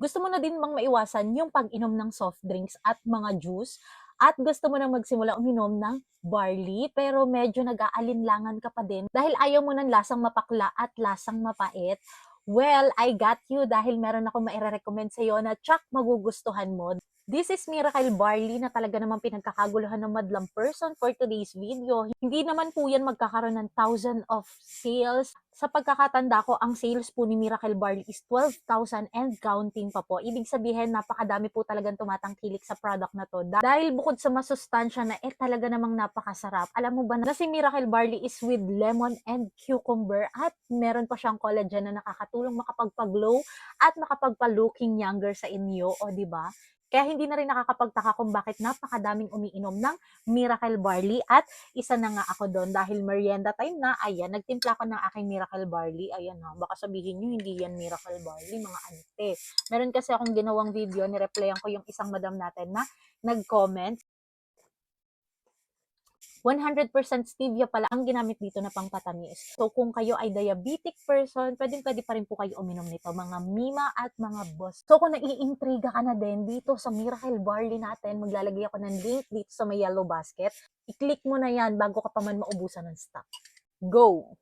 gusto mo na din bang maiwasan yung pag-inom ng soft drinks at mga juice, at gusto mo nang magsimula uminom ng barley, pero medyo nag-aalinlangan ka pa din dahil ayaw mo ng lasang mapakla at lasang mapait, well, I got you dahil meron ako maire-recommend sa'yo na tsak magugustuhan mo. This is Miracle Barley na talaga naman pinagkakaguluhan ng madlang person for today's video. Hindi naman po yan magkakaroon ng thousand of sales. Sa pagkakatanda ko, ang sales po ni Miracle Barley is 12,000 and counting pa po. Ibig sabihin, napakadami po talagang tumatangkilik sa product na to. Dahil bukod sa masustansya na eh talaga namang napakasarap. Alam mo ba na si Miracle Barley is with lemon and cucumber at meron pa siyang collagen na nakakatulong makapagpag-glow at makapagpa-looking younger sa inyo. O, ba? Kaya hindi na rin nakakapagtaka kung bakit napakadaming umiinom ng Miracle Barley at isa na nga ako doon dahil merienda time na, ayan, nagtimpla ko ng aking Miracle Barley. Ayan na, baka sabihin nyo hindi yan Miracle Barley, mga ante. Meron kasi akong ginawang video, nireplyan ko yung isang madam natin na nag-comment. 100% stevia pala ang ginamit dito na pangpatamis. So kung kayo ay diabetic person, pwedeng pwede pa rin po kayo uminom nito, mga mima at mga boss. So kung naiintriga ka na din dito sa Miracle Barley natin, maglalagay ako ng link dito sa may yellow basket. I-click mo na yan bago ka pa man maubusan ng stock. Go!